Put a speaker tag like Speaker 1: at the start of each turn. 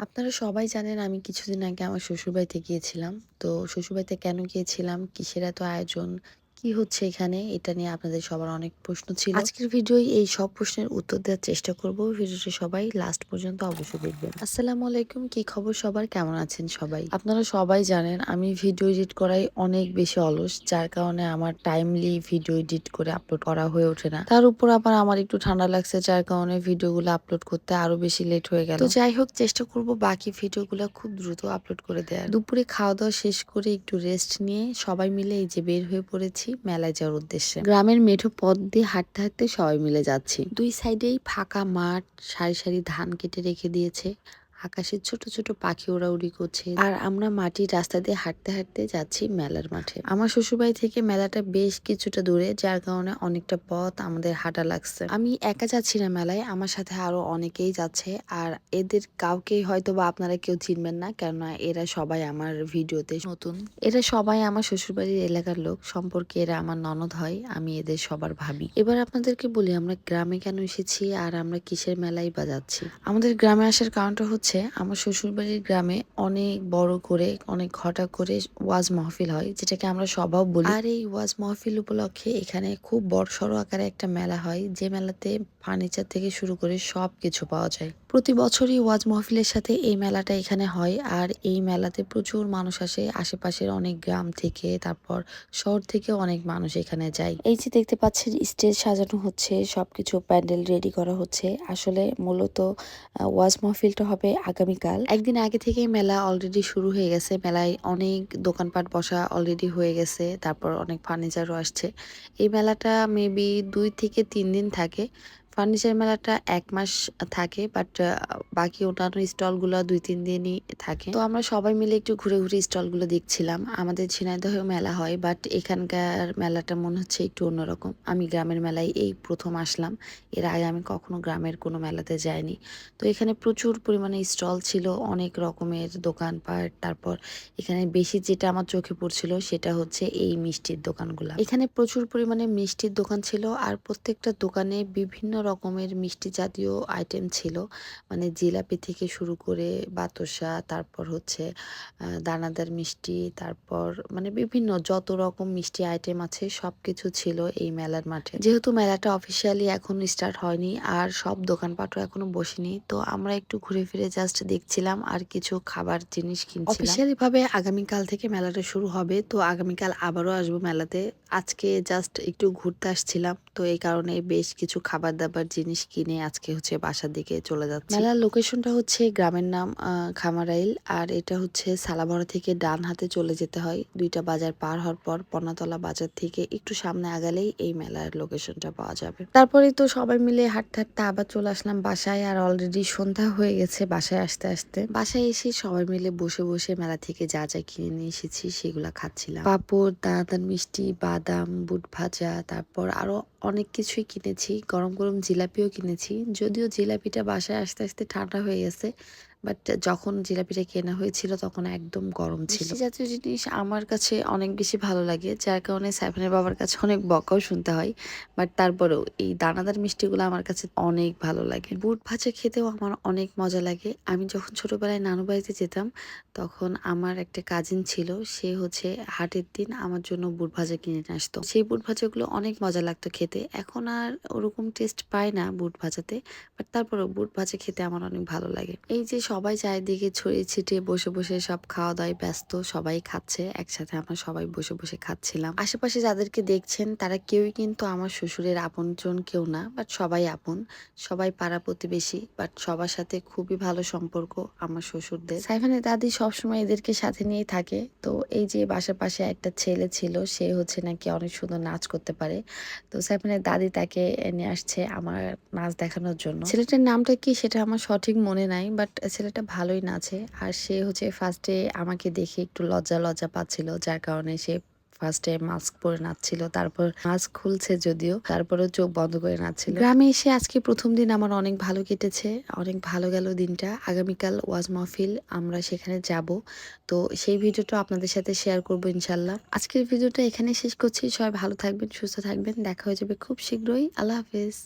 Speaker 1: আপনারা সবাই জানেন আমি কিছুদিন আগে আমার শ্বশুরবাড়িতে গিয়েছিলাম। তো শ্বশুরবাড়িতে কেন গিয়েছিলাম? কিসের এত আয়োজন? কি হচ্ছে এখানে? এটা নিয়ে আপনাদের সবার অনেক প্রশ্ন ছিল। আজকের ভিডিওয় এই সব প্রশ্নের উত্তর দেওয়ার চেষ্টা করব। ভিডিওটি সবাই লাস্ট পর্যন্ত অবশ্যই দেখবেন। আসসালামু আলাইকুম। কি খবর সবার? কেমন আছেন সবাই? আপনারা সবাই জানেন আমি ভিডিও এডিট করাই অনেক বেশি অলস। যার কারণে আমার টাইমলি ভিডিও এডিট করে আপলোড করা হয়ে ওঠে না। তার উপর আবার আমার একটু ঠান্ডা লাগছে যার কারণে ভিডিওগুলো আপলোড করতে আরও বেশি লেট হয়ে গেল। তো যাই হোক চেষ্টা করব বাকি ভিডিওগুলো খুব দ্রুত আপলোড করে দেওয়ার। দুপুরে খাওয়া দাওয়া শেষ করে একটু রেস্ট নিয়ে সবাই মিলে এই যে বের হয়ে পড়েছি মেলায় যাওয়ার উদ্দেশ্যে। গ্রামের মেঠো পথ দিয়ে হাঁটতে হাঁটতে সবাই মিলে যাচ্ছি। দুই সাইডেই ফাঁকা মাঠ, সারি সারি ধান কেটে রেখে দিয়েছে। আকাশে ছোট ছোট পাখি ওড়াউড়ি করছে। আর আমরা মাটির রাস্তা দিয়ে হাঁটতে হাঁটতে যাচ্ছি মেলার মাঠে। আমার শ্বশুরবাড়ি থেকে মেলাটা বেশ কিছুটা দূরে, যার কারণে অনেকটা পথ আমাদের হাঁটা লাগছে। আমি একা যাচ্ছি না মেলায়, আমার সাথে আরও অনেকেই যাচ্ছে। আর এদের কাউকেই হয়তো বা আপনারা কেউ চিনবেন না, কেননা এরা সবাই আমার ভিডিওতে নতুন। এরা সবাই আমার শ্বশুরবাড়ির এলাকার লোক, সম্পর্কে এরা আমার ননদ হয়, আমি এদের সবার ভাবি। এবার আপনাদেরকে বলি, আমরা গ্রামে কেন এসেছি আর আমরা কিসের মেলায় বা যাচ্ছি? আমাদের গ্রামে আসার কারণটা হচ্ছে আমার শ্বশুরবাড়ির গ্রামে অনেক বড় করে, অনেক ঘটা করে ওয়াজ মাহফিল হয়, যেটাকে আমরা সবাও বলি। আর এই ওয়াজ মাহফিল উপলক্ষে এখানে খুব বড় সড়ো আকারে একটা মেলা হয়, যে মেলাতে ফার্নিচার থেকে শুরু করে সব কিছু পাওয়া যায়। প্রতি বছরই ওয়াজ মাহফিলের সাথে এই মেলাটা এখানে হয়, আর এই মেলাতে প্রচুর মানুষ আসে। আশেপাশের অনেক গ্রাম থেকে, তারপর শহর থেকে অনেক মানুষ এখানে যায়। এই যে দেখতে পাচ্ছেন, স্টেজ সাজানো হচ্ছে, সবকিছু প্যান্ডেল রেডি করা হচ্ছে। আসলে মূলত ওয়াজ মাহফিলটা হবে আগামীকাল? একদিন আগে থেকেই মেলা অলরেডি শুরু হয়ে গেছে। মেলায় অনেক দোকানপাট বসা অলরেডি হয়ে গেছে, তারপর অনেক ফার্নিচারও আসছে। এই মেলাটা মেবি দুই থেকে তিন দিন থাকে। ফার্নিচার মেলাটা এক মাস থাকে বাট বাকি অন্যান্য স্টলগুলো দুই, তিন দিনই থাকে। তো আমরা সবাই মিলে একটু ঘুরে ঘুরে স্টলগুলো দেখছিলাম। আমাদের ঝিনাইদহে মেলা হয় বাট এখানকার মেলাটা মনে হচ্ছে একটু অন্যরকম। আমি গ্রামের মেলায় এই প্রথম আসলাম। এর আগে আমি কখনো গ্রামের কোনো মেলাতে যাইনি। তো এখানে প্রচুর পরিমাণে স্টল ছিল, অনেক রকমের দোকানপাট, তারপর এখানে বেশি যেটা আমার চোখে পড়ছিল সেটা হচ্ছে এই মিষ্টির দোকানগুলো। এখানে প্রচুর পরিমাণে মিষ্টির দোকান ছিল, আর প্রত্যেকটা দোকানে বিভিন্ন রকমের মিষ্টি জাতীয় আইটেম ছিল। মানে জিলাপি থেকে শুরু করে বাতাসা, তারপর হচ্ছে দানাদার মিষ্টি, তারপর মানে বিভিন্ন যত রকম মিষ্টি আইটেম আছে সব কিছু ছিল এই মেলার মাঠে। যেহেতু মেলাটা অফিসিয়ালি এখন স্টার্ট হয়নি আর সব দোকানপাটও এখনও বসেনি, তো আমরা একটু ঘুরে ফিরে জাস্ট দেখছিলাম আর কিছু খাবার জিনিস কিনছিলাম। অফিসিয়ালি ভাবে আগামীকাল থেকে মেলাটা শুরু হবে, তো আগামীকাল আবারও আসব মেলাতে। আজকে জাস্ট একটু ঘুরতে আসছিলাম, তো এই কারণে বেশ কিছু খাবার দাবার জিনিস কিনে আজকে হচ্ছে বাসার দিকে চলে যাচ্ছে। মেলার লোকেশনটা হচ্ছে গ্রামের নাম খামারাইল, আর এটা হচ্ছে সালাভরা থেকে ডান হাতে চলে যেতে হয়। দুইটা বাজার পার হওয়ার পর পনাতলা বাজার থেকে একটু সামনে আগালেই এই মেলার লোকেশনটা পাওয়া যাবে। তারপরে তো সবাই মিলে হাঁটতে হাঁটতে আবার চলে আসলাম বাসায়, আর অলরেডি সন্ধ্যা হয়ে গেছে বাসায় আসতে আসতে। বাসায় এসে সবাই মিলে বসে বসে মেলা থেকে যা যা কিনে নিয়ে এসেছি, সেগুলা খাচ্ছিলাম। পাপড়, দানাদার মিষ্টি, বাদাম, বুট ভাজা, তারপর আরও অনেক কিছুই কিনেছি, গরম গরম জিলাপিও কিনেছি। যদিও জিলাপিটা বাসায় আস্তে আস্তে ঠান্ডা হয়ে গেছে বাট যখন জিলাপিটা কেনা হয়েছিল, তখন একদম গরম ছিল। জাতীয় জিনিস আমার কাছে অনেক বেশি ভালো লাগে, যার কারণে সাইফানের বাবার কাছে অনেক বকাও শুনতে হয়। বাট তারপরেও এই দানাদার মিষ্টিগুলো আমার কাছে অনেক ভালো লাগে। বুট ভাজা খেতেও আমার অনেক মজা লাগে। আমি যখন ছোটবেলায় নানু বাড়িতে যেতাম, তখন আমার একটা কাজিন ছিল, সে হচ্ছে হাটের দিন আমার জন্য বুট ভাজা কিনে আসতো। সেই বুট ভাজাগুলো অনেক মজা লাগতো খেতে। এখন আর ওরকম টেস্ট পায় না বুট ভাজাতে বাট তারপরেও বুট ভাজা খেতে আমার অনেক ভালো লাগে। এই যে সবাই চারিদিকে ছড়িয়ে ছিটিয়ে বসে বসে সব খাওয়া দাওয়ায় ব্যস্ত, সবাই খাচ্ছে, একসাথে আমরা সবাই বসে বসে খাচ্ছিলাম। আশেপাশে যাদেরকে দেখছেন, তারা কেউই কিন্তু আমার শ্বশুরের আপনজন কেউ না বাট সবাই আপন, সবাই পাড়া প্রতিবেশী বাট সবার সাথে খুবই ভালো সম্পর্ক আমার শ্বশুরদের। সাইফানের দাদি সবসময় এদেরকে সাথে নিয়েই থাকে, তো এই যে বাসার পাশে একটা ছেলে ছিল, সে হচ্ছে নাকি অনেক সুন্দর নাচ করতে পারে। তো সাইফানের দাদি তাকে নিয়ে আসছে আমার নাচ দেখানোর জন্য। ছেলেটার নামটা কি সেটা আমার সঠিক মনে নাই বাট ছেলেটা ভালোই নাচে আর সে হচ্ছে ফার্স্টে আমাকে দেখে একটু লজ্জা লজ্জা পাচ্ছিল, যার কারণে সে ফার্স্টে মাস্ক পরে নাচছিল, তারপর মাস্ক খুলছে যদিও, তারপরেও চোখ বন্ধ করে নাচছিল। গ্রামে এসে আজকে প্রথম দিন আমার অনেক ভালো কেটেছে, অনেক ভালো গেল দিনটা। আগামীকাল ওয়াজ মাহফিল, আমরা সেখানে যাব। তো সেই ভিডিওটা আপনাদের সাথে শেয়ার করব ইনশাল্লাহ। আজকের ভিডিওটা এখানে শেষ করছি। সবাই ভালো থাকবেন, সুস্থ থাকবেন। দেখা হয়ে যাবে খুব শীঘ্রই। আল্লাহ হাফেজ।